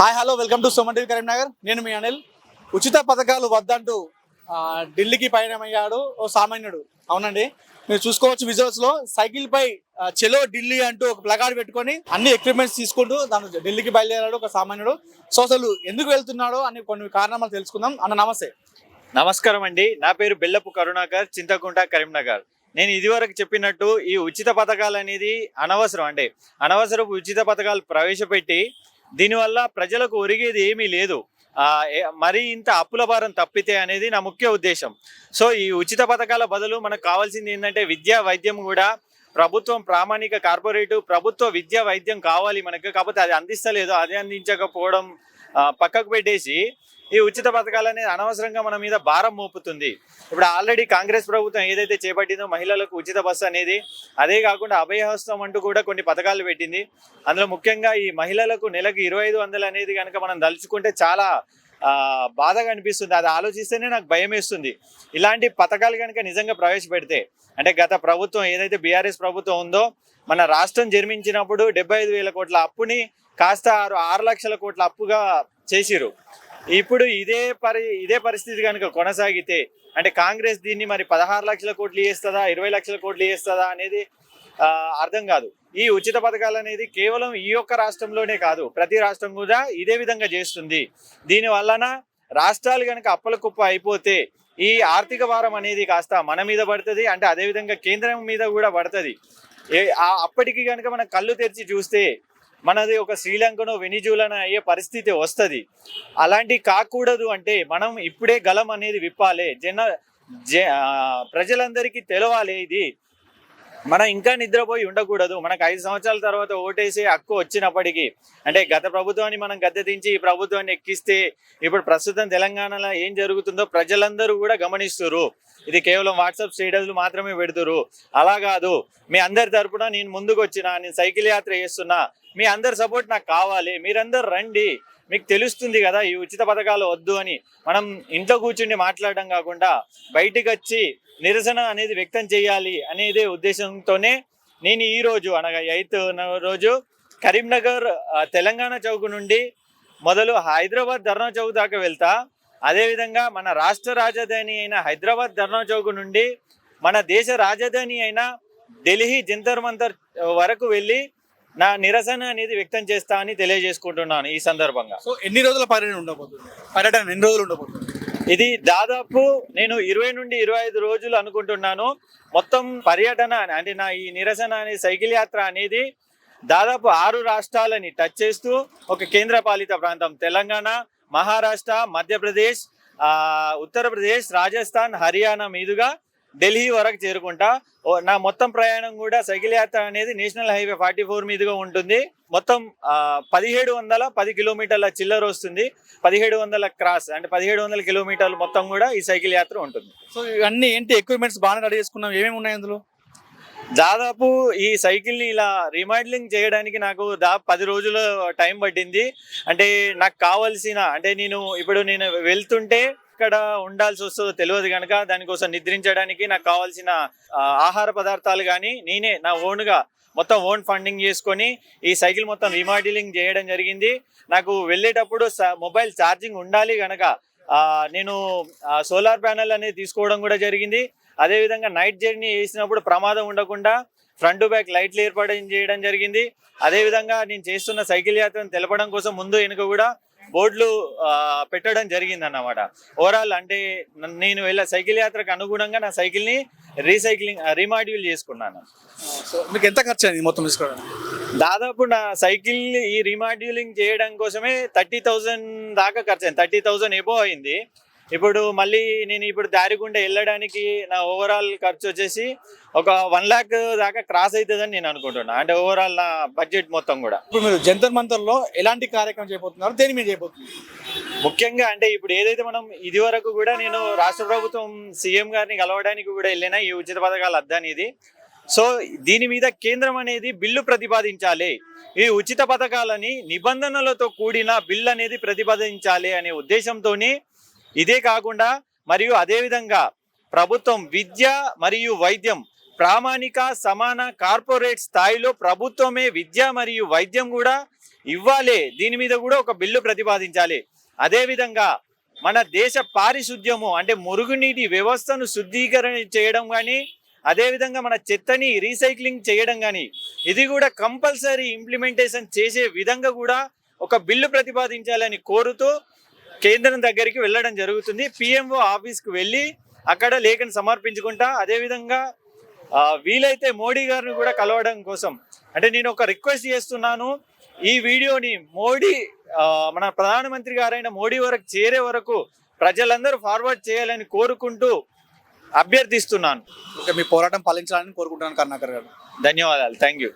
Hi hello welcome to Suman TV Karimnagar నేను మీ అనిల్. ఉచిత పథకాలు వద్దంటూ ఢిల్లీకి పయనమయ్యాడు ఓ సామాన్యుడు. అవునండి. మీరు చూసుకోవచ్చు విజువల్స్లో సైకిల్ పై చెలో ఢిల్లీ అంటూ ఒక ప్లగాడ్ పెట్టుకొని అన్ని ఎక్విప్మెంట్స్ తీసుకుంటూ దాని ఢిల్లీకి బయలుదేరాడు ఒక సామాన్యుడు. సో అసలు ఎందుకు వెళ్తున్నాడో అని కొన్ని కారణాలు తెలుసుకుందాం. అన్న నమస్తే. నమస్కారం అండి. నా పేరు బెల్లపు కరుణాకర్ చింతకుంట కరీంనగర్. నేను ఇదివరకు చెప్పినట్టు ఈ ఉచిత పథకాలు అనేది అనవసరం అంటే అనవసరపు ఉచిత పథకాలు ప్రవేశపెట్టి దీనివల్ల ప్రజలకు ఒరిగేది ఏమీ లేదు. మరి ఇంత అప్పుల భారం తప్పితే అనేది నా ముఖ్య ఉద్దేశం. సో ఈ ఉచిత పథకాల బదులు మనకు కావాల్సింది ఏంటంటే విద్యా వైద్యం కూడా. ప్రభుత్వం ప్రామాణిక కార్పొరేటు ప్రభుత్వ విద్యా వైద్యం కావాలి మనకు. కాకపోతే అది అందిస్తలేదు. అది అందించకపోవడం పక్కకు పెట్టేసి ఈ ఉచిత పథకాలు అనేది అనవసరంగా మన మీద భారం మోపుతుంది. ఇప్పుడు ఆల్రెడీ కాంగ్రెస్ ప్రభుత్వం ఏదైతే చేపట్టిందో మహిళలకు ఉచిత బస్సు అనేది అదే కాకుండా అభయహస్తం అంటూ కూడా కొన్ని పథకాలు పెట్టింది. అందులో ముఖ్యంగా ఈ మహిళలకు నెలకు ఇరవై ఐదు వందలు అనేది కనుక మనం దలుచుకుంటే చాలా బాధగా అనిపిస్తుంది. అది ఆలోచిస్తేనే నాకు భయం వేస్తుంది. ఇలాంటి పథకాలు కనుక నిజంగా ప్రవేశపెడితే అంటే గత ప్రభుత్వం ఏదైతే బీఆర్ఎస్ ప్రభుత్వం ఉందో మన రాష్ట్రం జన్మించినప్పుడు డెబ్బై ఐదు వేల కోట్ల అప్పుని కాస్త ఆరు ఆరు లక్షల కోట్ల అప్పుగా చేసిరు ఇప్పుడు ఇదే పరి ఇదే పరిస్థితి కనుక కొనసాగితే అంటే కాంగ్రెస్ దీన్ని మరి పదహారు లక్షల కోట్లు వేస్తుందా ఇరవై లక్షల కోట్లు వేస్తుందా అనేది అర్థం కాదు. ఈ ఉచిత పథకాలు అనేది కేవలం ఈ యొక్క రాష్ట్రంలోనే కాదు ప్రతి రాష్ట్రం కూడా ఇదే విధంగా చేస్తుంది. దీని వలన రాష్ట్రాలు కనుక అప్పల కుప్ప అయిపోతే ఈ ఆర్థిక భారం అనేది కాస్త మన మీద పడుతుంది అంటే అదే విధంగా కేంద్రం మీద కూడా పడుతుంది. అప్పటికి కనుక మనం కళ్ళు తెరిచి చూస్తే మనది ఒక శ్రీలంకను వెనిజులాను అయ్యే పరిస్థితి వస్తుంది. అలాంటి కాకూడదు అంటే మనం ఇప్పుడే గలం అనేది విప్పాలి. జన జ- ప్రజలందరికీ తెలవాలి ఇది. మనం ఇంకా నిద్రపోయి ఉండకూడదు. మనకు ఐదు సంవత్సరాల తర్వాత ఓటేసి హక్కు వచ్చినప్పటికీ అంటే గత ప్రభుత్వాన్ని మనం గద్దె దించి ఈ ప్రభుత్వాన్ని ఎక్కిస్తే ఇప్పుడు ప్రస్తుతం తెలంగాణలో ఏం జరుగుతుందో ప్రజలందరూ కూడా గమనిస్తున్నారు ఇది కేవలం వాట్సాప్ స్టేటస్లు మాత్రమే పెడుతురు అలా కాదు. మీ అందరి తరపున నేను ముందుకు వచ్చిన నేను సైకిల్ యాత్ర చేస్తున్నా. మీ అందరి సపోర్ట్ నాకు కావాలి. మీరందరు రండి. మీకు తెలుస్తుంది కదా ఈ ఉచిత పథకాలు వద్దు అని మనం ఇంట్లో కూర్చుండి మాట్లాడడం కాకుండా బయటికి వచ్చి నిరసన అనేది వ్యక్తం చేయాలి అనేది ఉద్దేశంతోనే నేను ఈ రోజు అనగా ఎయిత్ రోజు కరీంనగర్ తెలంగాణ చౌక్ నుండి మొదలు హైదరాబాద్ ధర్నా చౌక్ దాకా వెళ్తా. అదేవిధంగా మన రాష్ట్ర రాజధాని అయిన హైదరాబాద్ ధర్నా చౌక్ నుండి మన దేశ రాజధాని అయిన ఢిల్లీ జంతర్ మంతర్ వరకు వెళ్ళి నా నిరసన అనేది వ్యక్తం చేస్తా అని తెలియజేసుకుంటున్నాను ఈ సందర్భంగా. సో ఎన్ని రోజుల పర్యటన ఉండబోతుంది? పర్యటన ఎన్ని రోజులు ఉండబోతుంది? ఇది దాదాపు నేను ఇరవై నుండి ఇరవై ఐదు రోజులు అనుకుంటున్నాను. మొత్తం పర్యటన అంటే నా ఈ నిరసన అనే సైకిల్ యాత్ర అనేది దాదాపు ఆరు రాష్ట్రాలని టచ్ చేస్తూ ఒక కేంద్ర పాలిత ప్రాంతం తెలంగాణ మహారాష్ట్ర మధ్యప్రదేశ్ ఆ, ఉత్తరప్రదేశ్ రాజస్థాన్ హర్యానా మీదుగా ఢిల్లీ వరకు చేరుకుంటా. నా మొత్తం ప్రయాణం కూడా సైకిల్ యాత్ర అనేది నేషనల్ హైవే ఫార్టీ ఫోర్ మీదుగా ఉంటుంది. మొత్తం పదిహేడు వందల పది కిలోమీటర్ల చిల్లర వస్తుంది. పదిహేడు వందల క్రాస్ అంటే పదిహేడు వందల కిలోమీటర్లు మొత్తం కూడా ఈ సైకిల్ యాత్ర ఉంటుంది. సో ఇవన్నీ ఏంటి ఎక్విప్మెంట్స్ బాగానే రెడీ చేసుకున్నాం. ఏమేమి ఉన్నాయి అందులో? దాదాపు ఈ సైకిల్ని ఇలా రీమోడలింగ్ చేయడానికి నాకు దా పది రోజులు టైం పట్టింది. అంటే నాకు కావాల్సిన అంటే నేను ఇప్పుడు నేను వెళ్తుంటే ఎక్కడ ఉండాల్సి వస్తుందో తెలియదు కనుక దానికోసం నిద్రించడానికి నాకు కావాల్సిన ఆహార పదార్థాలు కానీ నేనే నా ఓన్గా మొత్తం ఓన్ ఫండింగ్ చేసుకొని ఈ సైకిల్ మొత్తం రీమోడలింగ్ చేయడం జరిగింది. నాకు వెళ్ళేటప్పుడు మొబైల్ ఛార్జింగ్ ఉండాలి కనుక నేను సోలార్ ప్యానెల్ అనేది తీసుకోవడం కూడా జరిగింది. అదే విధంగా నైట్ జర్నీ చేసినప్పుడు ప్రమాదం ఉండకుండా ఫ్రంట్ బ్యాక్ లైట్లు ఏర్పాటు చేయడం జరిగింది. అదే విధంగా నేను చేస్తున్న సైకిల్ యాత్రను తెలపడం కోసం ముందు వెనుక కూడా బోర్డులు పెట్టడం జరిగింది అన్నమాట ఓవరాల్ అంటే నేను వెళ్ళే సైకిల్ యాత్రకు అనుగుణంగా నా సైకిల్ని రీసైక్లింగ్ రీమాడ్యూల్ చేసుకున్నాను. సో మీకు ఎంత ఖర్చు అయింది మొత్తం తీసుకోవడానికి? దాదాపు నా సైకిల్ ఈ రీమాడ్యూలింగ్ చేయడం కోసమే థర్టీ థౌజండ్ దాకా ఖర్చు అయింది. థర్టీ థౌజండ్ ఎబో అయింది. ఇప్పుడు మళ్ళీ నేను ఇప్పుడు దారి గుండా వెళ్ళడానికి నా ఓవరాల్ ఖర్చు వచ్చేసి ఒక వన్ లాక్ దాకా క్రాస్ అవుతుందని నేను అనుకుంటున్నా. అంటే ఓవరాల్ నా బడ్జెట్ మొత్తం కూడా. ఇప్పుడు మీరు జంతర్ మంతర్లో ఎలాంటి కార్యక్రమం చేయబోతున్నారు? దేని మీద చేయబోతున్నారు? ముఖ్యంగా అంటే ఇప్పుడు ఏదైతే మనం ఇది వరకు కూడా నేను రాష్ట్ర ప్రభుత్వం సీఎం గారిని కలవడానికి కూడా వెళ్ళిన ఈ ఉచిత పథకాలు అద్దనేది సో దీని మీద కేంద్రం అనేది బిల్లు ప్రతిపాదించాలి. ఈ ఉచిత పథకాలని నిబంధనలతో కూడిన బిల్ అనేది ప్రతిపాదించాలి అనే ఉద్దేశంతోని ఇదే కాకుండా మరియు అదేవిధంగా ప్రభుత్వం విద్య మరియు వైద్యం ప్రామాణిక సమాన కార్పొరేట్ స్థాయిలో ప్రభుత్వమే విద్య మరియు వైద్యం కూడా ఇవ్వాలి. దీని మీద కూడా ఒక బిల్లు ప్రతిపాదించాలి. అదేవిధంగా మన దేశ పారిశుద్ధ్యము అంటే మురుగునీటి వ్యవస్థను శుద్ధీకరణ చేయడం కానీ అదేవిధంగా మన చెత్తని రీసైక్లింగ్ చేయడం కానీ ఇది కూడా కంపల్సరీ ఇంప్లిమెంటేషన్ చేసే విధంగా కూడా ఒక బిల్లు ప్రతిపాదించాలని కోరుతూ కేంద్రం దగ్గరికి వెళ్ళడం జరుగుతుంది. పిఎంఓ ఆఫీస్కి వెళ్ళి అక్కడ లేఖను సమర్పించుకుంటా అదేవిధంగా వీలైతే మోడీ గారిని కూడా కలవడం కోసం. అంటే నేను ఒక రిక్వెస్ట్ చేస్తున్నాను ఈ వీడియోని మోడీ మన ప్రధానమంత్రి గారైన మోడీ వరకు చేరే వరకు ప్రజలందరూ ఫార్వర్డ్ చేయాలని కోరుకుంటూ అభ్యర్థిస్తున్నాను. ఓకే మీ పోరాటం ఫలించాలని కోరుకుంటున్నాను కరుణాకర్ గారు. ధన్యవాదాలు. Thank you